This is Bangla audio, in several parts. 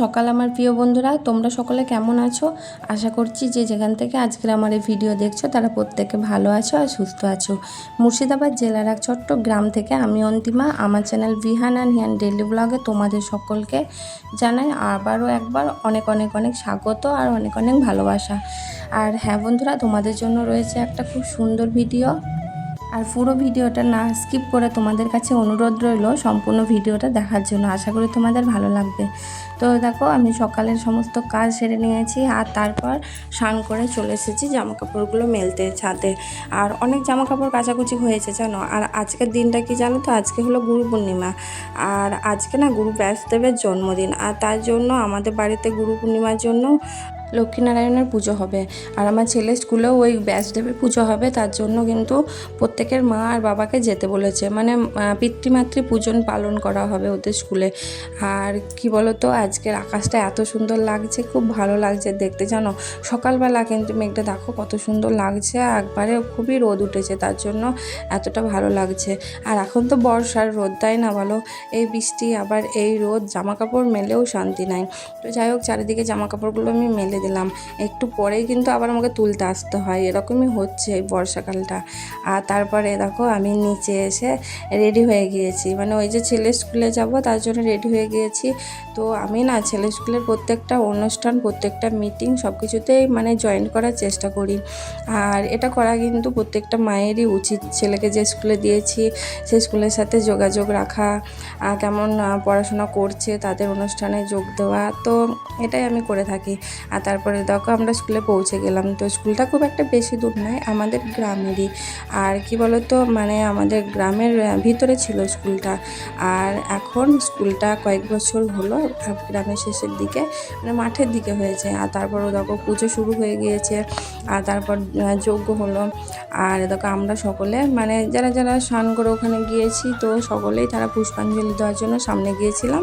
সকাল আমার প্রিয় বন্ধুরা, তোমরা সকলে কেমন আছো? আশা করছি যে যেখান থেকে আজকের আমার এই ভিডিও দেখছ, তারা প্রত্যেকে ভালো আছো আর সুস্থ আছো। মুর্শিদাবাদ জেলার এক ছোট্ট গ্রাম থেকে আমি অন্তিমা, আমার চ্যানেল বিহান অ্যান্ড হিয়ান ডেলি ব্লগে তোমাদের সকলকে জানাই আবারও একবার অনেক অনেক অনেক স্বাগত আর অনেক অনেক ভালোবাসা। আর হ্যাঁ বন্ধুরা, তোমাদের জন্য রয়েছে একটা খুব সুন্দর ভিডিও। আর পুরো ভিডিওটা না স্কিপ করে তোমাদের কাছে অনুরোধ রইল সম্পূর্ণ ভিডিওটা দেখার জন্য। আশা করি তোমাদের ভালো লাগবে। তো দেখো, আমি সকালের সমস্ত কাজ সেরে নিয়েছি আর তারপর স্নান করে চলে এসেছি জামা কাপড়গুলো মেলতে ছাদে। আর অনেক জামা কাপড় কাচাকুচি হয়েছে, জানো? আর আজকের দিনটা কি জানো তো? আজকে হলো গুরু পূর্ণিমা। আর আজকে না গুরু ব্যাসদেবের জন্মদিন। আর তার জন্য আমাদের বাড়িতে গুরু পূর্ণিমার জন্য লক্ষ্মীনারায়ণের পুজো হবে। আর আমার ছেলে স্কুলেও ওই ব্যাসদেবের পুজো হবে, তার জন্য কিন্তু প্রত্যেকের মা আর বাবাকে যেতে বলেছে। মানে পিতৃমাতৃ পূজন পালন করা হবে ওদের স্কুলে। আর কি বলতো, আজকের আকাশটা এত সুন্দর লাগছে, খুব ভালো লাগছে দেখতে, জানো? সকালবেলা কিন্তু মেঘটা দেখো কত সুন্দর লাগছে একবারে খুবই রোদ উঠেছে, তার জন্য এতটা ভালো লাগছে। আর এখন তো বর্ষার রোদ, তাই না বলো? এই বৃষ্টি, আবার এই রোদ জামা কাপড় মেলেও শান্তি নাই। তো যাই হোক, চারিদিকে জামা কাপড়গুলো আমি মেলে দিলাম। একটু পরেই কিন্তু আবার আমাকে তুলতে আসতে হয়। এরকমই হচ্ছে এই বর্ষাকালটা। আর তারপরে দেখো আমি নিচে এসে রেডি হয়ে গিয়েছি। মানে ওই যে ছেলে স্কুলে যাব, তার জন্য রেডি হয়ে গিয়েছি। তো আমি না ছেলে স্কুলের প্রত্যেকটা অনুষ্ঠান, প্রত্যেকটা মিটিং সব কিছুতেই মানে জয়েন করার চেষ্টা করি। আর এটা করা কিন্তু প্রত্যেকটা মায়েরই উচিত। ছেলেকে যে স্কুলে দিয়েছি, সেই স্কুলের সাথে যোগাযোগ রাখা কেমন পড়াশোনা করছে, তাদের অনুষ্ঠানে যোগ দেওয়া। তো এটাই আমি করে থাকি। আর তারপরে দেখো আমরা স্কুলে পৌঁছে গেলাম। তো স্কুলটা খুব একটা বেশি দূর নয়, আমাদের গ্রামেরই। আর কি বলতো মানে আমাদের গ্রামের ভিতরে ছিল স্কুলটা। আর এখন স্কুলটা কয়েক বছর হলো গ্রামের শেষের দিকে মানে মাঠের দিকে হয়েছে। আর তারপরও দেখো পুজো শুরু হয়ে গিয়েছে, আর তারপর যজ্ঞ হলো। আর দেখো আমরা সকলে মানে যারা যারা স্নান করে ওখানে গিয়েছি, তো সকলেই তারা পুষ্পাঞ্জলি দেওয়ার জন্য সামনে গিয়েছিলাম।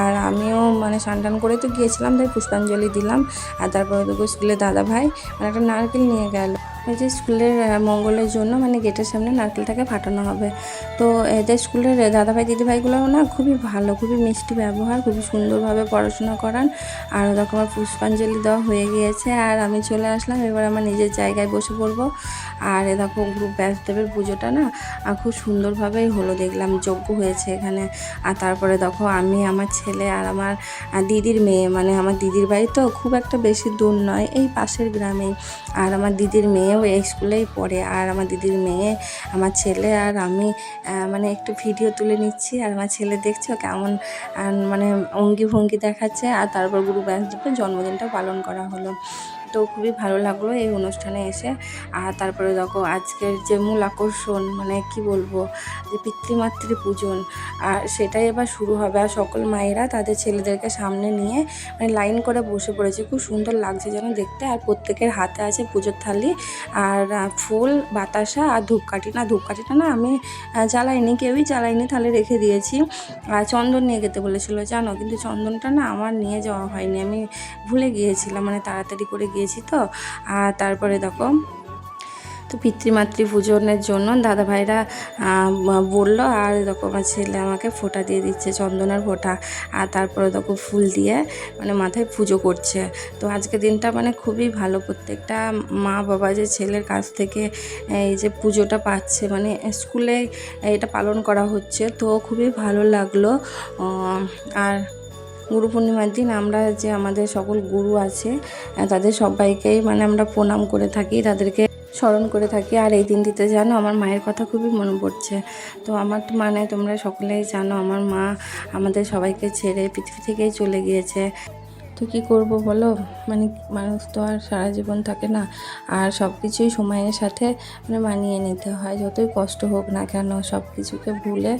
আর আমিও মানে স্নান টান করে তো গিয়েছিলাম, তাই পুষ্পাঞ্জলি দিলাম। আর তারপরে তো স্কুলে দাদা ভাই আর একটা নারকেল নিয়ে গেল। এই যে স্কুলের মঙ্গলের জন্য মানে গেটের সামনে নারকেলটাকে ফাটানো হবে। তো এদের স্কুলের দাদাভাই দিদিভাইগুলো না খুবই ভালো, খুবই মিষ্টি ব্যবহার, খুবই সুন্দরভাবে পড়াশোনা করান। আর দেখো আমার পুষ্পাঞ্জলি দেওয়া হয়ে গিয়েছে। আর আমি চলে আসলাম, এবার আমার নিজের জায়গায় বসে পড়ব। আর এ দেখো গ্রুপ ব্যাসদেবের পুজোটা না খুব সুন্দরভাবেই হলো, দেখলাম যজ্ঞ হয়েছে এখানে। আর তারপরে দেখো আমি, আমার ছেলে আর আমার দিদির মেয়ে মানে আমার দিদির বাড়ি তো খুব একটা বেশি দূর নয়, এই পাশের গ্রামেই। আর আমার দিদির মেয়েও এই স্কুলেই পড়ে। আর আমার দিদির মেয়ে, আমার ছেলে আর আমি মানে একটু ভিডিও তুলে নিচ্ছি। আর আমার ছেলে দেখছ কেমন মানে অঙ্গি ভঙ্গি দেখাচ্ছে। আর তারপর গুরু ব্যাসদেবের জন্মদিনটা পালন করা হলো। তো খুবই ভালো লাগল এই অনুষ্ঠানে এসে। আর তারপরে দেখো আজকের যে মূল আকর্ষণ মানে কি বলব, যে পিতৃমাতৃ পূজন, আর সেটাই এবার শুরু হবে। আর সকল মায়েরা তাদের ছেলেদেরকে সামনে নিয়ে মানে লাইন করে বসে পড়েছে। খুব সুন্দর লাগছে যেন দেখতে। আর প্রত্যেকের হাতে আছে পুজোর থালি। আর ফুল, বাতাসা আর ধূপকাঠি। না, ধূপকাঠিটা না আমি জ্বালাইনি, কেউই জ্বালাইনি তাহলে রেখে দিয়েছি। আর চন্দন নিয়ে যেতে বলেছিল, জানো? কিন্তু চন্দনটা না আমার নিয়ে যাওয়া হয়নি। আমি ভুলে গিয়েছিলাম মানে তাড়াতাড়ি করে গিয়েছি তো। আর তারপরে দেখো, তো পিতৃমাতৃ পূজনের জন্য দাদা ভাইরা বলল, আর দেখো, আমার ছেলে আমাকে ফোঁটা দিয়ে দিচ্ছে, চন্দনের ফোঁটা। আর তারপরে দেখো, ফুল দিয়ে মানে মাথায় পুজো করছে। তো আজকে দিনটা মানে খুবই ভালো, প্রত্যেকটা মা বাবা যে ছেলের কাছ থেকে, এই যে পুজোটা পাচ্ছে মানে স্কুলে এটা পালন করা হচ্ছে, তো খুবই ভালো লাগল। আর গুরু পূর্ণিমার দিন আমরা যে আমাদের সকল গুরু আছে তাদের সবাইকেই মানে আমরা প্রণাম করে থাকি, তাদেরকে স্মরণ করে থাকি। আর এই দিনটিতে জানো আমার মায়ের কথা খুবই মনে পড়ছে। তো আমার তো মানে তোমরা সকলেই জানো, আমার মা আমাদের সবাইকে ছেড়ে পৃথিবী থেকেই চলে গিয়েছে। তো কী করব বলো? মানে মানুষ তো আর সারা জীবন থাকে না। আর সব কিছুই সময়ের সাথে মানে মানিয়ে নিতে হয়। যতই কষ্ট হোক না কেন সব কিছুকে ভুলে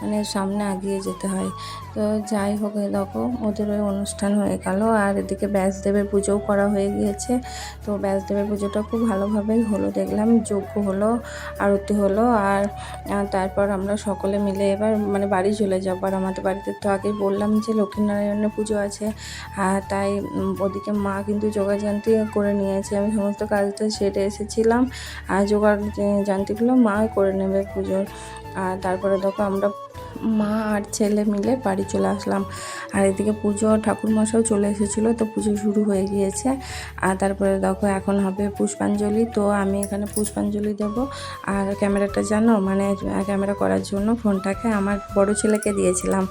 মানে সামনে আগিয়ে যেতে হয়। তো যাই হোক দেখো, ওদের ওই অনুষ্ঠান হয়ে গেল। আর এদিকে ব্যাসদেবের পুজোও করা হয়ে গিয়েছে। তো ব্যাসদেবের পুজোটা খুব ভালোভাবেই হলো। দেখলাম যজ্ঞ হলো, আরতি হলো। আর তারপর আমরা সকলে মিলে এবার মানে বাড়ি চলে যাব। আর আমাদের বাড়িতে তো আগেই বললাম যে লক্ষ্মীনারায়ণের পুজো আছে। আর তাই ওদিকে মা কিন্তু যোগাযান্তি করে নিয়েছে। আমি সমস্ত কাজটা সেরে এসেছিলাম। আর জোগাড় জানতিগুলো মা করে নেবে পুজোর। আর তারপরে দেখো আমরা মা আর ছেলে মিলে বাড়ি চলে আসলাম। আর এদিকে পুজো ঠাকুরমশাও চলে এসেছিল, তো পুজো শুরু হয়ে গিয়েছে। আর তারপরে দেখো, এখন হবে পুষ্পাঞ্জলি, তো আমি এখানে পুষ্পাঞ্জলি দেবো। আর ক্যামেরাটা জানো মানে ক্যামেরা করার জন্য ফোনটাকে আমার বড় ছেলেকে দিয়েছিলাম।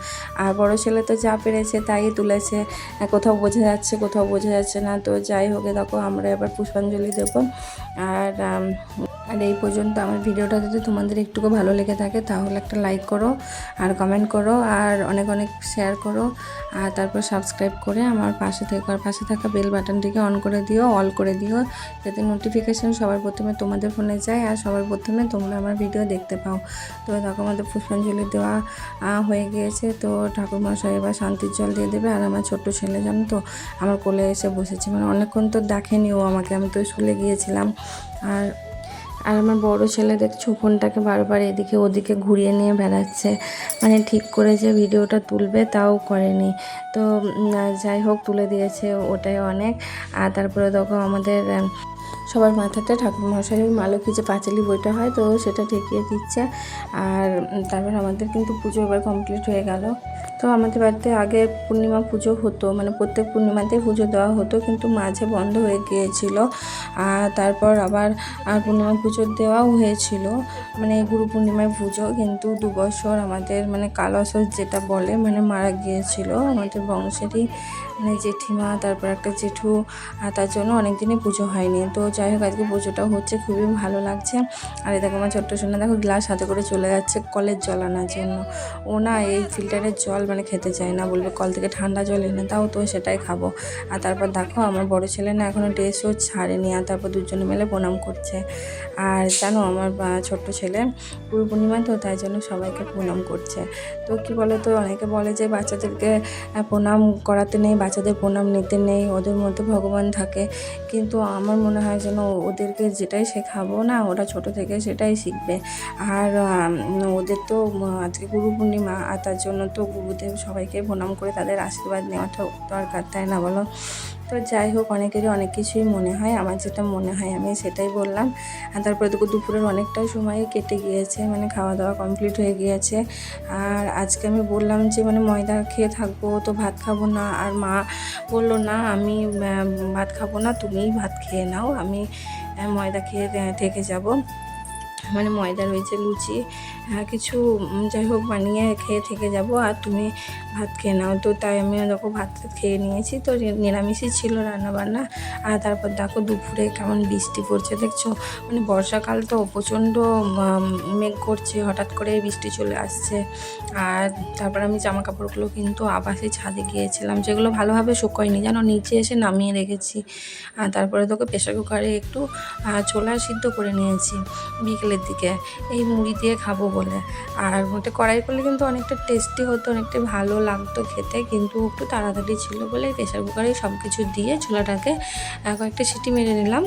আর বড় ছেলে তো যা পেরেছে তাই তুলেছে। কোথাও বোঝা যাচ্ছে, কোথাও বোঝা যাচ্ছে না। তো যাই হোক দেখো, আমরা এবার পুষ্পাঞ্জলি দেবো। আর আর এই পর্যন্ত আমার ভিডিওটা যদি তোমাদের একটুকু ভালো লেগে থাকে, তাহলে একটা লাইক করো। আর কমেন্ট করো, আর অনেক অনেক শেয়ার করো, আর তারপর সাবস্ক্রাইব করে আমার পাশে থেকে, আর পাশে থাকা বেল বাটনটিকে অন করে দিও অল করে দিও, যাতে নোটিফিকেশান সবার প্রথমে তোমাদের ফোনে যায়, আর সবার প্রথমে তোমরা আমার ভিডিও দেখতে পাও। তো দেখো আমাদের পুষ্পাঞ্জলি দেওয়া হয়ে গিয়েছে, তো ঠাকুরমশাই এবার শান্তির জল দিয়ে দেবে, আর আমার ছোট্ট ছেলে জানো তো, আমার কোলে এসে বসেছে মানে অনেকক্ষণ তো দেখেনি ও আমাকে, আমি তো স্কুলে গিয়েছিলাম, আর আর আমার বড় ছেলে দেখছ, ফোনটাকে বারবার এদিকে ওদিকে ঘুরিয়ে নিয়ে বেড়াচ্ছে। মানে ঠিক করে যে ভিডিওটা তুলবে, তাও করেনি। তো যাই হোক, তুলে দিয়েছে ওটাই অনেক। আর তারপরে দেখো আমাদের সবার মাথাতে ঠাকুর মশাই মালকী যে পাঁচালি বইটা হয়, তো সেটা ঠেকিয়ে দিচ্ছে। আর তারপর আমাদের কিন্তু পুজো এবার কমপ্লিট হয়ে গেল। তো আমাদের বাড়িতে আগে পূর্ণিমা পুজো হতো মানে প্রত্যেক পূর্ণিমাতেই পুজো দেওয়া হতো, কিন্তু মাঝে বন্ধ হয়ে গিয়েছিল। আর তারপর আবার আর পূর্ণিমা পুজো দেওয়াও হয়েছিল মানে গুরু পূর্ণিমায় পুজো, কিন্তু দু বছর আমাদের মানে কালসর যেটা বলে মানে মারা গিয়েছিল। আমাদের বংশেরই মানে জেঠিমা, তারপর একটা জেঠু, আর তার জন্য অনেক দিনই পুজো হয়নি। তো যাই হোক, আজকে পুজোটা হচ্ছে, খুবই ভালো লাগছে। আর এই দেখো, আমার ছোট্ট সোনা দেখো, গ্লাস হাতে করে চলে যাচ্ছে কলের জল আনার জন্য। ও না, এই ফিল্টারের জল মানে খেতে চায় না, বলবে কল থেকে ঠান্ডা জল এনে দাও তো সেটাই খাব। আর তারপর দেখো আমার বড় ছেলে না এখনও ড্রেসও ছাড়েনি, আর তারপর দুজনে মিলে প্রণাম করছে। আর জানো আমার ছোট্ট ছেলে গুরু পূর্ণিমা তো তাই জন্য সবাইকে প্রণাম করছে। তো কি বলে তো অনেকে বলে যে বাচ্চাদেরকে প্রণাম করাতে নেই, বাচ্চাদের প্রণাম নিতে নেই, ওদের মধ্যে ভগবান থাকে। কিন্তু আমার মনে হয় যেন ওদেরকে যেটাই শেখাবো না, ওরা ছোট থেকে সেটাই শিখবে। আর ওদের তো আজকে গুরু পূর্ণিমা, আর তার জন্য তো গুরুদেব সবাইকে প্রণাম করে তাদের আশীর্বাদ নেওয়াটা দরকার, তাই না বলো? তো যাই হোক, অনেকেরই অনেক কিছুই মনে হয়, আমার যেটা মনে হয় আমি সেটাই বললাম। আর তারপরে তো দুপুরের অনেকটাই সময় কেটে গিয়েছে মানে খাওয়া দাওয়া কমপ্লিট হয়ে গিয়েছে। আর আজকে আমি বললাম যে মানে ময়দা খেয়ে থাকব, তো ভাত খাব না। আর মা বলল, না, আমি ভাত খাব না, তুমিই ভাত খেয়ে নাও, আমি ময়দা খেয়ে থেকে যাব। মানে ময়দা রয়েছে, লুচি কিছু যাই হোক বানিয়ে খেয়ে থেকে যাব আর তুমি ভাত খেয়ে নাও। তো তাই আমি দেখো ভাত খেয়ে নিয়েছি। তো নিরামিষই ছিল রান্না বান্না আর তারপর দেখো দুপুরে কেমন বৃষ্টি পড়ছে দেখছ? মানে বর্ষাকাল তো প্রচণ্ড মেঘ করছে, হঠাৎ করে বৃষ্টি চলে আসছে। আর তারপর আমি জামা কাপড়গুলো কিন্তু আবার সেই ছাদে গিয়েছিলাম, যেগুলো ভালোভাবে শুকোয়নি। যেন নিচে এসে নামিয়ে রেখেছি। আর তারপরে তোকে প্রেশার কুকারে একটু ছোলা সিদ্ধ করে নিয়েছি বিকেলের দিকে। এই মুড়ি দিয়ে খাব বলে। আর ওটা কড়াই করলে কিন্তু অনেকটা টেস্টি হতো অনেকটা ভালো লাগতো খেতে কিন্তু একটু তাড়াতাড়ি ছিল বলে প্রেশার কুকারে সব কিছু দিয়ে ছোলাটাকে আহ, কয়েকটা সিটি মেরে নিলাম।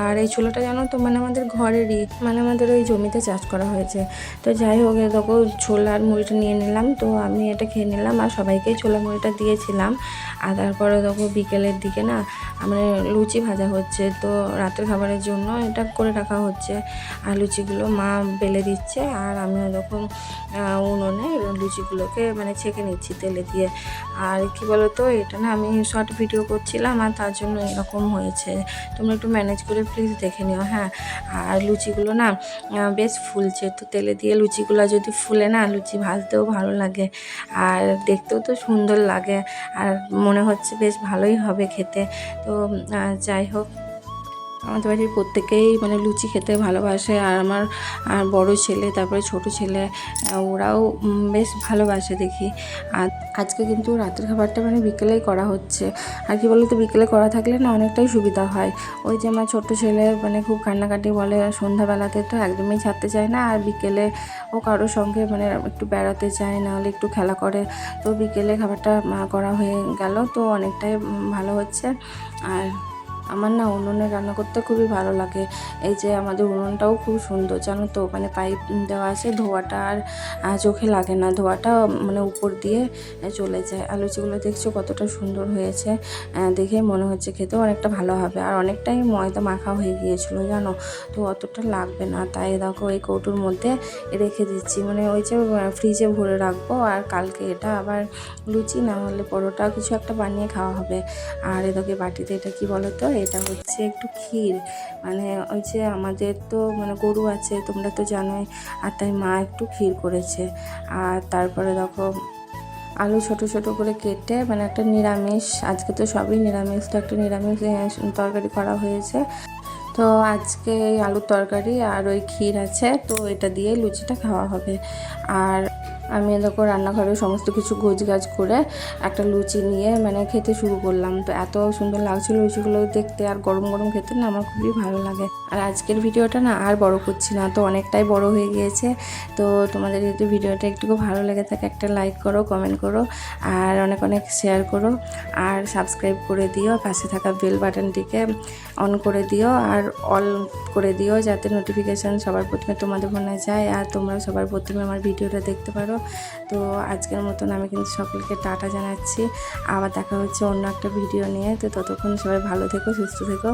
আর এই ছোলাটা জানো তো মানে আমাদের ঘরেরই মানে আমাদের ওই জমিতে চাষ করা হয়েছে। তো যাই হোক দেখো ছোলার মুড়িটা নিয়ে নিলাম। তো আমি এটা খেয়ে নিলাম আর সবাইকেই ছোলা মুড়িটা দিয়েছিলাম। আর তারপরে দেখো বিকেলের দিকে না মানে লুচি ভাজা হচ্ছে। তো রাতের খাবারের জন্য এটা করে রাখা হচ্ছে। আর লুচিগুলো মা বেলে দিচ্ছে। আর আমি যখন উনুনে লুচিগুলোকে মানে ছেঁকে নিচ্ছি তেলে দিয়ে। আর কি বলো তো এটা না আমি শর্ট ভিডিও করছিলাম আর তার জন্য এরকম হয়েছে। তোমরা একটু ম্যানেজ করে প্লিজ দেখে নিও হ্যাঁ? আর লুচিগুলো না বেশ ফুলছে। তো তেলে দিয়ে লুচিগুলো যদি ফুলে না, লুচি ভাজতেও ভালো লাগে। আর দেখতেও তো সুন্দর লাগে। আর মনে হচ্ছে বেশ ভালোই হবে খেতে। তো যাই হোক। আমাদের বাড়ির প্রত্যেকেই মানে লুচি খেতে ভালোবাসে। আর আমার, আর বড় ছেলে, তারপরে ছোট ছেলে ওরাও বেশ ভালোবাসে দেখি। আর আজকে কিন্তু রাতের খাবারটা মানে বিকেলেই করা হচ্ছে। আর কি বলতো, বিকেলে করা থাকলে না অনেকটাই সুবিধা হয়। ওই যে আমার ছোট্ট ছেলে মানে খুব কান্নাকাটি বলে সন্ধ্যাবেলাতে তো একদমই ছাড়তে চায় না। আর বিকেলে ও কারোর সঙ্গে মানে একটু বেড়াতে চায় নাহলে একটু খেলা করে। তো বিকেলে খাবারটা করা হয়ে গেল। তো অনেকটাই ভালো হচ্ছে। আর আমার না উনুনে রান্না করতে খুবই ভালো লাগে। এই যে আমাদের উনুনটাও খুব সুন্দর, জানো তো? মানে পাইপ দেওয়া আছে, ধোয়াটা আর চোখে লাগে না। ধোয়াটা মানে উপর দিয়ে চলে যায়। আলু লুচিগুলো দেখছ কতটা সুন্দর হয়েছে। দেখে মনে হচ্ছে খেতেও অনেকটা ভালো হবে। আর অনেকটাই ময়দা মাখা হয়ে গিয়েছিল, জানো? তো অতটা লাগবে না। তাই দেখো, এই কৌটোর মধ্যে রেখে দিচ্ছি। মানে ওই যে ফ্রিজে ভরে রাখব। আর কালকে এটা আবার লুচি, না হলে পরোটা কিছু একটা বানিয়ে খাওয়া হবে। আর এদিকে বাটিতে এটা কি বলো তো? এটা হচ্ছে একটু ক্ষীর। মানে ওই যে আমাদের তো মানে গরু আছে, তোমরা তো জানোই, আর তাই মা একটু ক্ষীর করেছে। আর তারপরে দেখো, আলু ছোট ছোট করে কেটে মানে একটা নিরামিষ, আজকে তো সবই নিরামিষ, তো একটা নিরামিষ তরকারি করা হয়েছে। তো আজকে এই আলুর তরকারি আর ওই ক্ষীর আছে, তো এটা দিয়ে লুচিটা খাওয়া হবে। আর আমি দেখো রান্নাঘরে সমস্ত কিছু গোছ গাছ করে একটা লুচি নিয়ে মানে খেতে শুরু করলাম। তো এত সুন্দর লাগছিল লুচিগুলো দেখতে আর গরম গরম খেতে না আমার খুবই ভালো লাগে। আর আজকের ভিডিওটা না আর বড় করছি না, তো অনেকটাই বড় হয়ে গিয়েছে। তো তোমাদের যদি ভিডিওটা একটু ভালো লেগে থাকে একটা লাইক করো কমেন্ট করো, আর অনেক অনেক শেয়ার করো। আর সাবস্ক্রাইব করে দিও, পাশে থাকা বেল বাটনটিকে অন করে দিও, আর অল করে দিও যাতে নোটিফিকেশান সবার প্রথমে তোমাদের ফোনে যায়। আর তোমরা সবার প্রথমে আমার ভিডিওটা দেখতে পারো। তো আজকের মতন আমি কিন্তু সকলকে টাটা জানাচ্ছি। আবার দেখা হচ্ছে অন্য একটা ভিডিও নিয়ে। তো ততক্ষণ সবাই ভালো থেকো, সুস্থ থেকো।